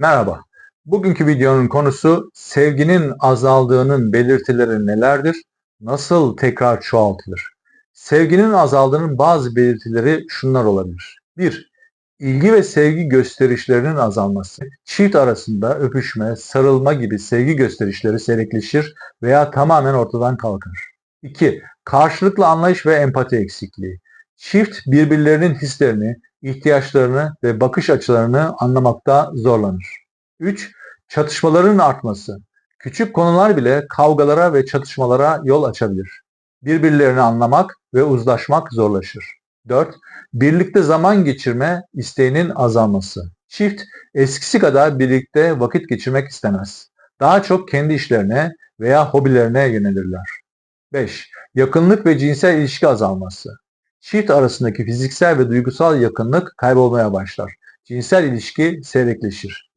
Merhaba. Bugünkü videonun konusu sevginin azaldığının belirtileri nelerdir? Nasıl tekrar çoğaltılır? Sevginin azaldığının bazı belirtileri şunlar olabilir. 1. İlgi ve sevgi gösterişlerinin azalması. Çift arasında öpüşme, sarılma gibi sevgi gösterişleri seyrekleşir veya tamamen ortadan kalkar. 2. Karşılıklı anlayış ve empati eksikliği. Çift birbirlerinin hislerini, ihtiyaçlarını ve bakış açılarını anlamakta zorlanır. 3. Çatışmaların artması. Küçük konular bile kavgalara ve çatışmalara yol açabilir. Birbirlerini anlamak ve uzlaşmak zorlaşır. 4. Birlikte zaman geçirme isteğinin azalması. Çift eskisi kadar birlikte vakit geçirmek istemez. Daha çok kendi işlerine veya hobilerine yönelirler. 5. Yakınlık ve cinsel ilişki azalması. Çift arasındaki fiziksel ve duygusal yakınlık kaybolmaya başlar. Cinsel ilişki seyrekleşir